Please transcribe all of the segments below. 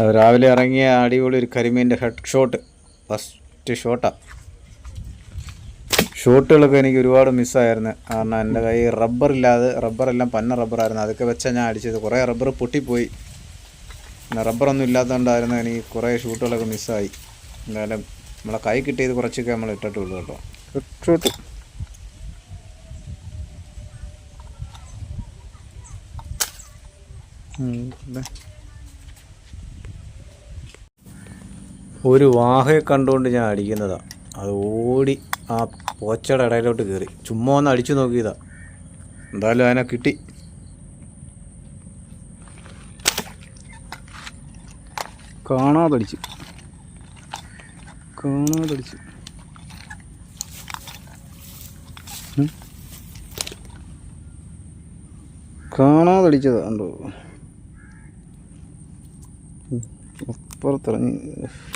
രാവിലെ ഇറങ്ങിയ അടിപൊളി ഒരു കരിമീന്റെ ഹെഡ് ഷോട്ട്. ഫസ്റ്റ് ഷോട്ടാണ് ഷോട്ടുകളൊക്കെ എനിക്ക് ഒരുപാട് മിസ്സായിരുന്നു. കാരണം എന്റെ കൈ റബ്ബറില്ലാതെ റബ്ബറെല്ലാം പന്ന റബ്ബറായിരുന്നു. അതൊക്കെ വെച്ചാൽ ഞാൻ അടിച്ചത്. കുറേ റബ്ബർ പൊട്ടിപ്പോയി. പിന്നെ റബ്ബറൊന്നും ഇല്ലാത്തതുകൊണ്ടായിരുന്നു എനിക്ക് കുറേ ഷൂട്ടുകളൊക്കെ മിസ്സായി. എന്തായാലും നമ്മളെ കൈ കിട്ടിയത് കുറച്ചൊക്കെ നമ്മൾ ഇട്ടിട്ടുള്ളൂ കേട്ടോ. ഷോട്ട്. ഒരു വാഹയെ കണ്ടുകൊണ്ട് ഞാൻ അടിക്കുന്നതാണ് അത് ഓടി ആ പോച്ചയുടെ ഇടയിലോട്ട് കയറി ചുമ്മാ ഒന്ന് അടിച്ചു നോക്കിയതാ. എന്തായാലും അതിനെ കിട്ടി. കാണാതടിച്ചു. കാണാതടിച്ചു. ഉം. അപ്പുറത്തിറങ്ങി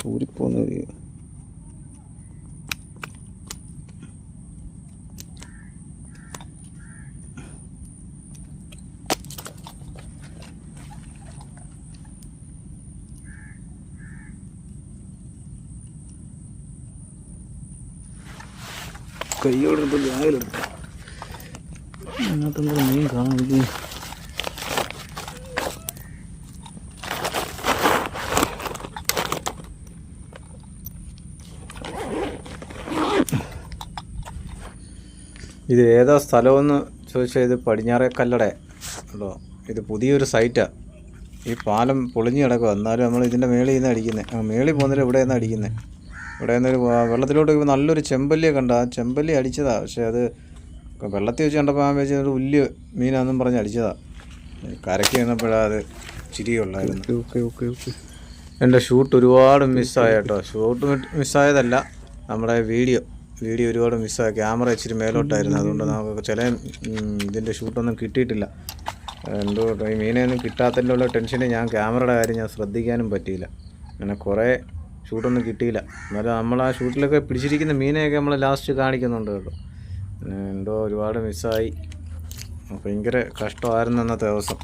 ഊരിപ്പോന്ന് കൈയോടെടുത്ത് ബാഗിലെടുത്തു അതിനകത്ത് മീൻ കാണാൻ ഇത് ഏതാ സ്ഥലമെന്ന് ചോദിച്ചാൽ ഇത് പടിഞ്ഞാറേ കല്ലട. ഉണ്ടോ? ഇത് പുതിയൊരു സൈറ്റാണ് ഈ പാലം പൊളിഞ്ഞു കിടക്കുക എന്നാലും നമ്മൾ ഇതിന്റെ മേളിൽ നിന്ന് അടിക്കുന്നത് മേളിൽ പോകുന്നില്ല ഇവിടെ നിന്ന് അടിക്കുന്നത് ഇവിടെ നിന്നൊരു വെള്ളത്തിലോട്ട് പോയി നല്ലൊരു ചെമ്പല്ലിയെ കണ്ട ആ ചെമ്പല്ലി അടിച്ചതാണ് പക്ഷേ അത് വെള്ളത്തിൽ വെച്ച് കണ്ടപ്പോൾ ആ വെച്ച് ഒരു വലിയ മീനാണെന്നും പറഞ്ഞ് അടിച്ചതാണ് കരയ്ക്ക് നിന്നപ്പോഴാണ് അത് ചിരിയുള്ളായിരുന്നു. ഓക്കെ ഓക്കെ ഓക്കെ എന്റെ ഷൂട്ട് ഒരുപാട് മിസ്സായ കേട്ടോ. ഷൂട്ട് മിസ്സായതല്ല നമ്മുടെ വീഡിയോ. വീഡിയോ ഒരുപാട് മിസ്സായി. ക്യാമറ ഇച്ചിരി മേലോട്ടായിരുന്നു. അതുകൊണ്ട് നമുക്ക് ചില ഇതിന്റെ ഷൂട്ടൊന്നും കിട്ടിയിട്ടില്ല. എന്തോ ഈ മീനെയൊന്നും കിട്ടാത്തതിന്റെ ഉള്ള ടെൻഷന് ഞാൻ ക്യാമറയുടെ കാര്യം ഞാൻ ശ്രദ്ധിക്കാനും പറ്റിയില്ല. അങ്ങനെ കുറേ ഷൂട്ടൊന്നും കിട്ടിയില്ല. എന്നാലും നമ്മൾ ആ ഷൂട്ടിലൊക്കെ പിടിച്ചിരിക്കുന്ന മീനെയൊക്കെ നമ്മൾ ലാസ്റ്റ് കാണിക്കുന്നുണ്ട് കേട്ടോ. എന്തോ ഒരുപാട് മിസ്സായി. ഭയങ്കര കഷ്ടമായിരുന്നു അന്നത്തെ ദിവസം.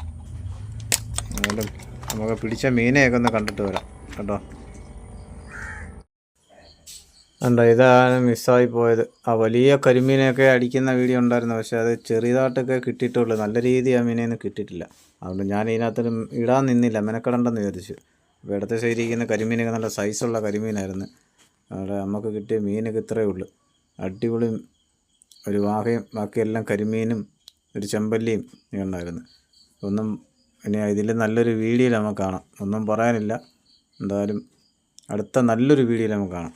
എന്നാലും നമുക്ക് പിടിച്ച മീനെയൊക്കെ ഒന്ന് കണ്ടിട്ട് വരാം. കേട്ടോ. കണ്ടോ ഇതാണ് മിസ്സായി പോയത്. ആ വലിയ കരിമീനെയൊക്കെ അടിക്കുന്ന വീഡിയോ ഉണ്ടായിരുന്നു പക്ഷേ അത് ചെറിയതായിട്ടൊക്കെ കിട്ടിയിട്ടുള്ളൂ. നല്ല രീതി ആ മീനെയൊന്നും കിട്ടിയിട്ടില്ല. അതുകൊണ്ട് ഞാൻ ഇതിനകത്ത് ഇടാൻ നിന്നില്ല മെനക്കെടണ്ടെന്ന് വിചാരിച്ചു. അപ്പോൾ ഇടത്തെ സൈഡിൽ ഇരിക്കുന്ന കരിമീനൊക്കെ നല്ല സൈസുള്ള കരിമീനായിരുന്നു. അവിടെ നമുക്ക് കിട്ടിയ മീനൊക്കെ ഇത്രയേ ഉള്ളൂ. അടിപൊളി ഒരു വാഹയും ബാക്കിയെല്ലാം കരിമീനും ഒരു ചെമ്പല്ലിയും ഉണ്ടായിരുന്നു. ഒന്നും ഇനി ഇതിൽ നല്ലൊരു വീഡിയോയിൽ നമുക്ക് കാണാം. ഒന്നും പറയാനില്ല. എന്തായാലും അടുത്ത നല്ലൊരു വീഡിയോയിൽ നമുക്ക് കാണാം.